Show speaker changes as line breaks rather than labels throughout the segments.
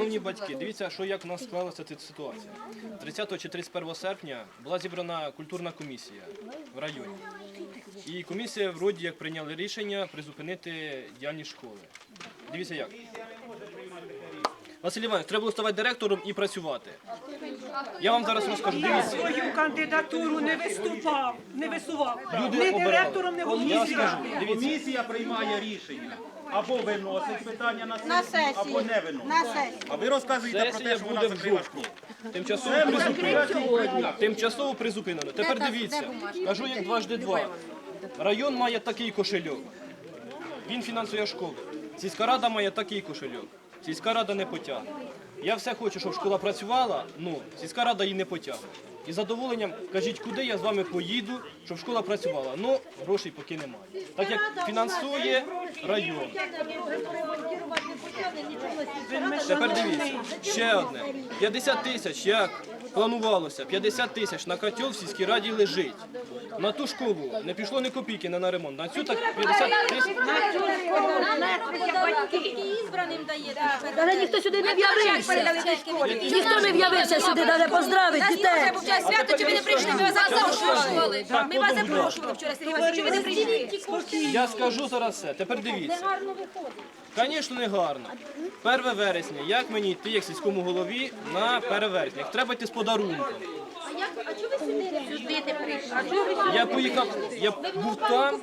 Шановні батьки, дивіться, що як у нас склалася ця ситуація. 30 чи 31 серпня була зібрана культурна комісія в районі. І комісія вроді як прийняла рішення призупинити діяльність школи. Дивіться як. Василь Іванович, треба було ставати директором і працювати. Я вам зараз розкажу. Дивіться.
Свою кандидатуру не виступав, не висував.
Люди
Ні
обирали.
директором, не
скажу,
Комісія приймає рішення. Або виносить питання на
На
сесію, або не виносить.
На сесії.
А ви розказуєте про
Сесія
те, що вона
буде в
закрила
жовтні.
школу.
Тимчасово призупинено. Тимчасово призупинено. Тепер дивіться, кажу як дважди два. Район має такий кошельок. Він фінансує школу. Сільська рада має такий кошельок. Сільська рада не потягне. Я все хочу, щоб школа працювала, ну сільська рада її не потягне. І задоволенням кажіть, куди я з вами поїду, щоб школа працювала. Ну, грошей поки немає. Так як фінансує район. Тепер дивіться, ще одне. 50 тисяч, як планувалося, 50 тисяч на котел в сільській раді лежить. На ту школу не пішло ні копійки на, на ремонт. На цю так 50 тисяч.
Але ніхто сюди не в'явився. Ніхто не в'явився сюди, навіть поздравити дітей.
Свято, чи ви не прийшли? Ми вас запрошували. Ми вас запрошували вчора, Сергій Васильович, чи ви не прийшли?
Я скажу зараз все. Тепер дивіться. Звісно, не гарно. 1 вересня, як мені йти, як сільському голові, на 1 вересня? Треба йти з подарунком.
Сюди ти прийшли.
Я поїхав, я був там.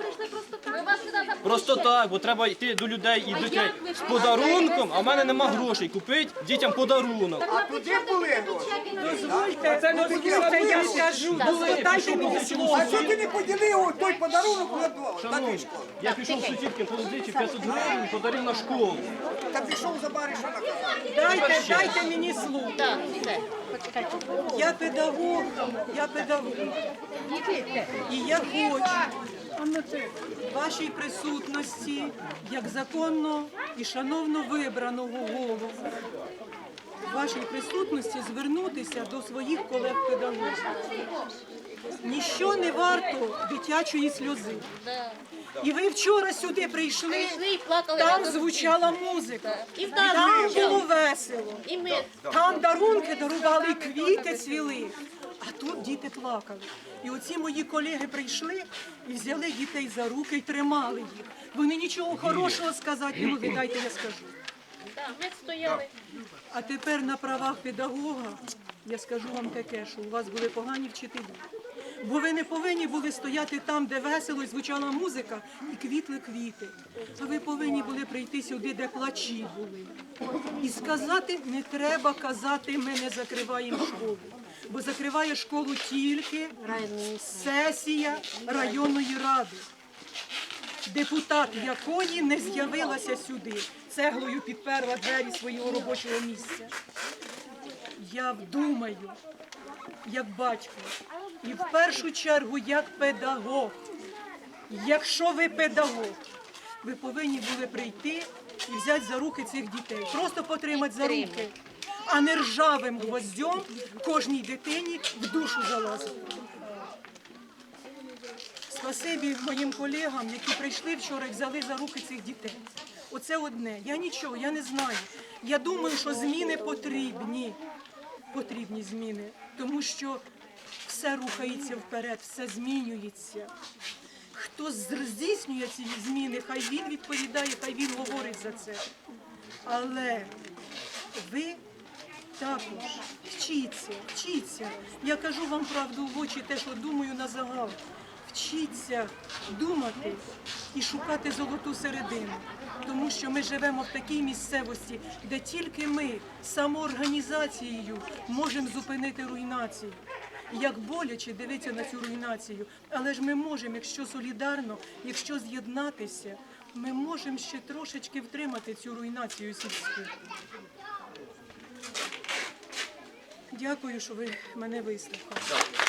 Просто так, бо треба йти до людей і дітей з подарунком, а в мене нема грошей купити дітям подарунок.
Дозвольте, це дозвольте, я скажу. Дайте мені слово.
А що ти не поділив той подарунок на?
Шановні, я пішов сусідки позичив 500 гривень, подарив на школу.
Та пішов за бариша на.
Дайте, дайте мені слово. Я педагог, я педагог. І я хочу вашій присутності, як законно і шановно вибраного голову, вашій присутності звернутися до своїх колег-педагогів. Ніщо не варто дитячої сльози. І ви вчора сюди прийшли, там звучала музика, там було весело. Там дарунки дарували, і квіти цвіли. А тут діти плакали. І оці мої колеги прийшли і взяли дітей за руки і тримали їх. Вони нічого хорошого сказати не могли, дайте я скажу. А тепер на правах педагога я скажу вам таке, що у вас були погані вчителі. Бо ви не повинні були стояти там, де весело і звучала музика, і квітли квіти. А ви повинні були прийти сюди, де плачі були. І сказати, не треба казати, ми не закриваємо школу. Бо закриває школу тільки сесія районної ради депутат якої не з'явилася сюди, цеглою підперла двері свого робочого місця. Я думаю, як батько, і в першу чергу як педагог. Якщо ви педагог, ви повинні були прийти і взяти за руки цих дітей, просто потримати за руки, а не ржавим гвоздем кожній дитині в душу залазити. Спасибі моїм колегам, які прийшли вчора і взяли за руки цих дітей. Оце одне. Я нічого, я не знаю. Я думаю, що зміни потрібні. Потрібні зміни, тому що все рухається вперед, все змінюється. Хто здійснює ці зміни, хай він відповідає, хай він говорить за це. Але ви також вчіться, вчіться. Я кажу вам правду в очі, те, що думаю на загал. Вчіться думати і шукати золоту середину. Тому що ми живемо в такій місцевості, де тільки ми самоорганізацією можемо зупинити руйнацію. Як боляче дивитися на цю руйнацію, але ж ми можемо, якщо солідарно, якщо з'єднатися, ми можемо ще трошечки втримати цю руйнацію сільську. Дякую, що ви мене вислухали.